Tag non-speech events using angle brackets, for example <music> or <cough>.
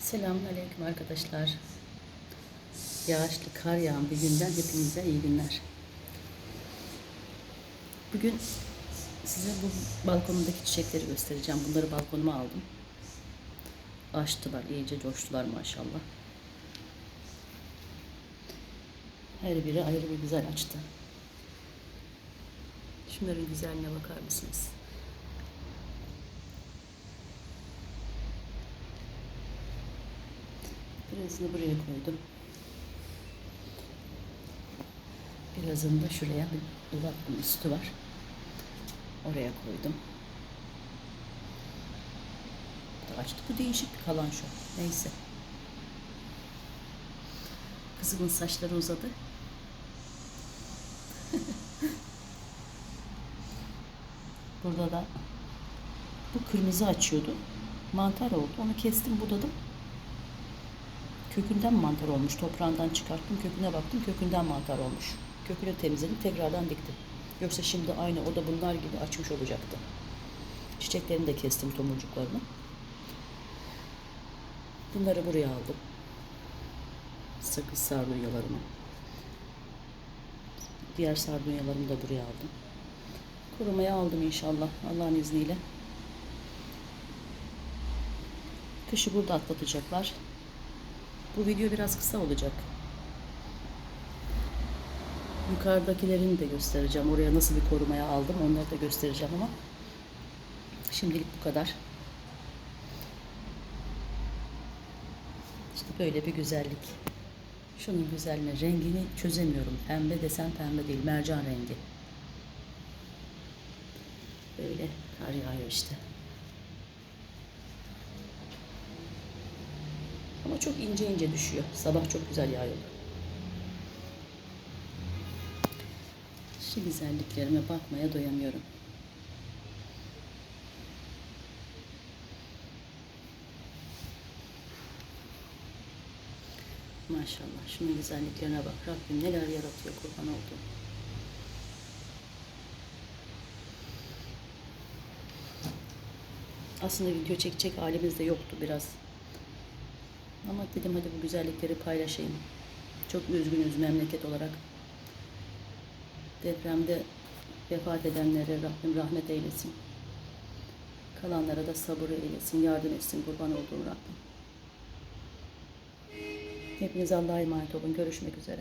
Selamünaleyküm arkadaşlar. Yağışlı kar yağan bir günden hepinize iyi günler. Bugün size bu balkonumdaki çiçekleri göstereceğim. Bunları balkonuma aldım. Açtılar, iyice coştular maşallah. Her biri ayrı bir güzel açtı. Şunların güzelliğine bakar mısınız? Birazını buraya koydum. Birazını da şuraya bir dolabın üstü var. Oraya koydum. Açtı. Bu değişik bir kalan şu. Neyse. Kızımın saçları uzadı. <laughs> Burada da bu kırmızı açıyordu. Mantar oldu. Onu kestim, budadım. Kökünden mantar olmuş. Toprağından çıkarttım, köküne baktım. Kökünden mantar olmuş. Kökünü temizledim, tekrardan diktim. Yoksa şimdi aynı o da bunlar gibi açmış olacaktı. Çiçeklerini de kestim tomurcuklarını. Bunları buraya aldım. Sakız sardunyalarımı. Diğer sardunyalarımı da buraya aldım. Kurumaya aldım inşallah Allah'ın izniyle. Kışı burada atlatacaklar. Bu video biraz kısa olacak. Yukarıdakilerini de göstereceğim. Oraya nasıl bir korumaya aldım onları da göstereceğim ama şimdilik bu kadar. İşte böyle bir güzellik. Şunun güzelliğine rengini çözemiyorum. Pembe desen pembe değil. Mercan rengi. Böyle kar yağıyor işte. Ama çok ince ince düşüyor. Sabah çok güzel yağıyor. Şu güzelliklerime bakmaya doyamıyorum. Maşallah şunun güzelliklerine bak. Rabbim neler yaratıyor kurban olduğum. Aslında video çekecek halimiz de yoktu biraz. Ama dedim hadi bu güzellikleri paylaşayım. Çok üzgünüz memleket olarak. Depremde vefat edenlere Rabbim rahmet eylesin. Kalanlara da sabır eylesin, yardım etsin kurban olduğum Rabbim. Hepiniz Allah'a emanet olun. Görüşmek üzere.